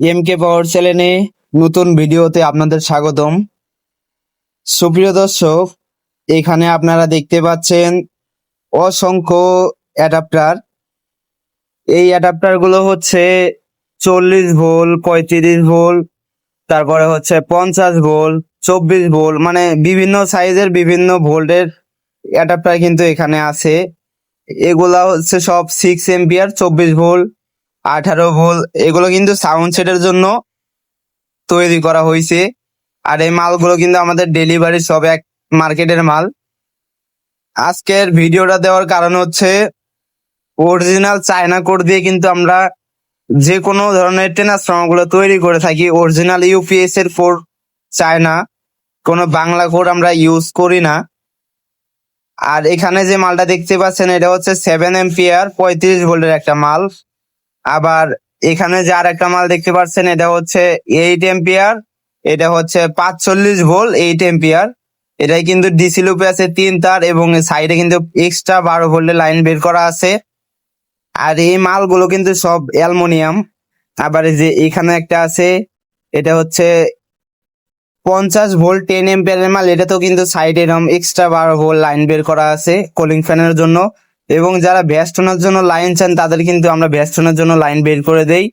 M K পাওয়ার চ্যানেলে নতুন ভিডিওতে আপনাদের স্বাগতম। সুপ্রিয় দর্শক, এখানে আপনারা দেখতে পাচ্ছেন অসংখ্য অ্যাডাপ্টার এই অ্যাডাপ্টারগুলো হচ্ছে চল্লিশ ভোল, পঁয়ত্রিশ ভোল, তারপরে হচ্ছে পঞ্চাশ ভোল, চব্বিশ ভোল মানে বিভিন্ন সাইজের বিভিন্ন ভোল্টের অ্যাডাপ্টার কিন্তু এখানে আছে। এগুলা হচ্ছে সব সিক্স এম্পিয়ার চব্বিশ ভোল্ট আঠারো ভোল, এগুলো কিন্তু সাউন্ড সেটের জন্য তৈরি করা হয়েছে আর এই মালগুলো কিন্তু আমাদের ডেলিভারি সব এক মার্কেটের মাল। আজকের ভিডিওটা দেওয়ার কারণ হচ্ছে অরিজিনাল চায়না কোড দিয়ে কিন্তু আমরা যে কোনো ধরনেরগুলো তৈরি করে থাকি। অরিজিনাল ইউপিএস এর কোড চায়না কোনো বাংলা কোড আমরা ইউজ করি না। আর এখানে যে মালটা দেখতে পাচ্ছেন, এটা হচ্ছে সেভেন এম্পিয়ার পঁয়ত্রিশ ভোল্টের একটা মাল। আবার এখানে যে আর একটা মাল দেখতে পাচ্ছেন, এটা হচ্ছে এইট এম্পিয়ার এটা হচ্ছে পাঁচচল্লিশ ভোল্ট এইট এম্পিয়ার এটাই কিন্তু ডিসি লুপে আছে তিন তার এবং সাইডে কিন্তু এক্সট্রা বারো ভোল্টের লাইন বের করা আছে। আর এই মালগুলো কিন্তু সব অ্যালমোনিয়াম। আবার যে এখানে একটা আছে, এটা হচ্ছে পঞ্চাশ ভোল্ট টেন এম্পিয়ারের মাল। এটা তো কিন্তু সাইডে এরকম এক্সট্রা বারো ভোল্ট লাইন বের করা আছে কুলিং ফ্যানের জন্য। এবং যারা ব্যাস্টনের জন্য লাইন চান, তাদের কিন্তু আমরা ব্যাস্টনের জন্য লাইন বের করে দেই।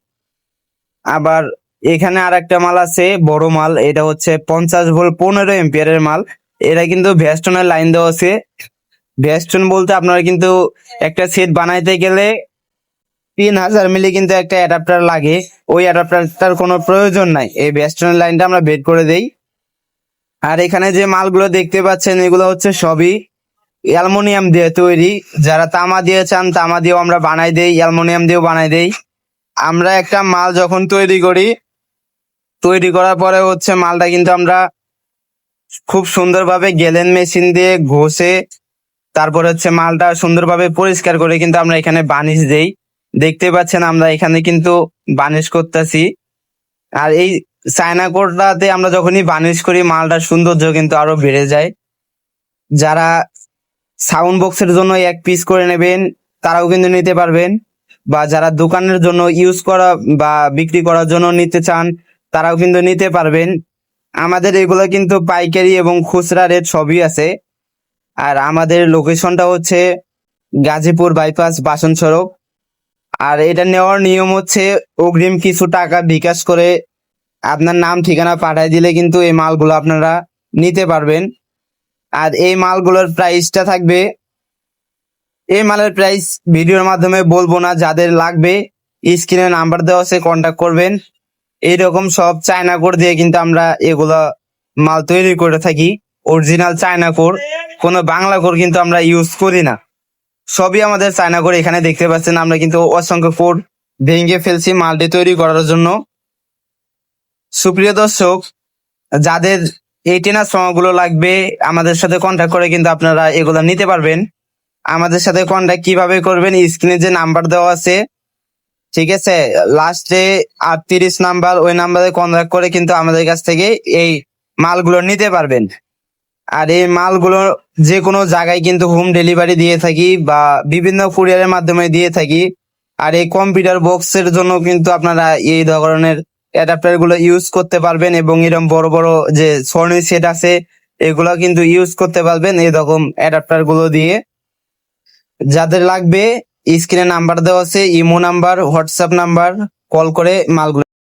আবার এখানে আর একটা মাল আছে, বড় মাল। এটা হচ্ছে পঞ্চাশ ভোল্ট পনেরো এম্পিয়ারের মাল। এটা কিন্তু ভ্যাস্টনের লাইন দেওয়া আছে। ভ্যাস্টন বলতে আপনারা কিন্তু একটা সেট বানাইতে গেলে তিন হাজার মিলি কিন্তু একটা অ্যাডাপ্টার লাগে। ওই অ্যাডাপ্টারটার কোনো প্রয়োজন নাই। এই ভ্যাস্টনের লাইনটা আমরা বের করে দেই। আর এখানে যে মালগুলো দেখতে পাচ্ছেন, এগুলো হচ্ছে সবই অ্যালমোনিয়াম দিয়ে তৈরি। যারা তামা দিয়ে চান, তামা দিয়েও আমরা বানাই দেই, অ্যালমোনিয়াম দিয়েও বানাই দেই। আমরা একটা মাল যখন তৈরি করি, তৈরি করার পরে হচ্ছে মালটা কিন্তু আমরা খুব সুন্দরভাবে গেলেন মেশিন দিয়ে ঘষে, তারপরে হচ্ছে মালটা সুন্দরভাবে পরিষ্কার করে কিন্তু আমরা এখানে বানিশ দেই। দেখতে পাচ্ছেন আমরা এখানে কিন্তু বানিশ করতেছি। আর এই চায়না কোটটাতে আমরা যখনই বানিশ করি, মালটার সৌন্দর্য কিন্তু আরও বেড়ে যায়। যারা সাউন্ড বক্সের জন্য এক পিস করে নেবেন, তারাও কিন্তু নিতে পারবেন। বা যারা দোকানের জন্য ইউজ করা বা বিক্রি করার জন্য নিতে চান, তারাও কিন্তু নিতে পারবেন। আমাদের এগুলো কিন্তু পাইকারি এবং খুচরা রেট সবই আছে। আর আমাদের লোকেশনটা হচ্ছে গাজীপুর বাইপাস বাসন সড়ক আর এটা নেওয়ার নিয়ম হচ্ছে অগ্রিম কিছু টাকা বিকাশ করে আপনার নাম ঠিকানা পাঠায় দিলে কিন্তু এই মালগুলো আপনারা নিতে পারবেন। আর এই মালগুলোর প্রাইসটা থাকবে। এই মালের প্রাইস ভিডিওর মাধ্যমে বলব না, যাদের লাগবে স্ক্রিনে নাম্বার দেওয়া আছে কন্ট্যাক্ট করবেন। এইরকম সব চায়না কোড দিয়ে কিন্তু আমরা এগুলা মাল তৈরি করে থাকি। অরিজিনাল চায়না কোড কোনো বাংলা কোড কিন্তু আমরা ইউজ করি না। সবই আমাদের চায়না কোড এখানে দেখতে পাচ্ছেন। আমরা কিন্তু অসংখ্য কোড ভেঙে ফেলছি মালটি তৈরি করার জন্য। সুপ্রিয় দর্শক, যাদের এই ট্রান্সফর্মারগুলো লাগবে। আমাদের সাথে কন্ট্যাক্ট করে কিন্তু আপনারা এগুলো নিতে পারবেন। আমাদের সাথে কন্ট্যাক্ট কীভাবে করবেন? স্ক্রিনে যে নাম্বার দেওয়া আছে, ঠিক আছে? লাস্টে আটত্রিশ নাম্বার ওই নাম্বারে কন্ট্যাক্ট করে কিন্তু আমাদের কাছ থেকে এই মালগুলো নিতে পারবেন। আর এই মালগুলো যে কোনো জায়গায় কিন্তু হোম ডেলিভারি দিয়ে থাকি বা বিভিন্ন কুরিয়ারের মাধ্যমে দিয়ে থাকি। আর এই কম্পিউটার বক্সের জন্য কিন্তু আপনারা এই ধরনের অ্যাডাপ্টারগুলো ইউজ করতে পারবেন এবং এরকম বড় বড় যে সনি সেট আছে, এগুলো কিন্তু ইউজ করতে পারবেন এরকম অ্যাডাপ্টারগুলো দিয়ে। যাদের লাগবে স্ক্রিনে নাম্বার দেওয়া আছে imo number WhatsApp number call করে মালগুলো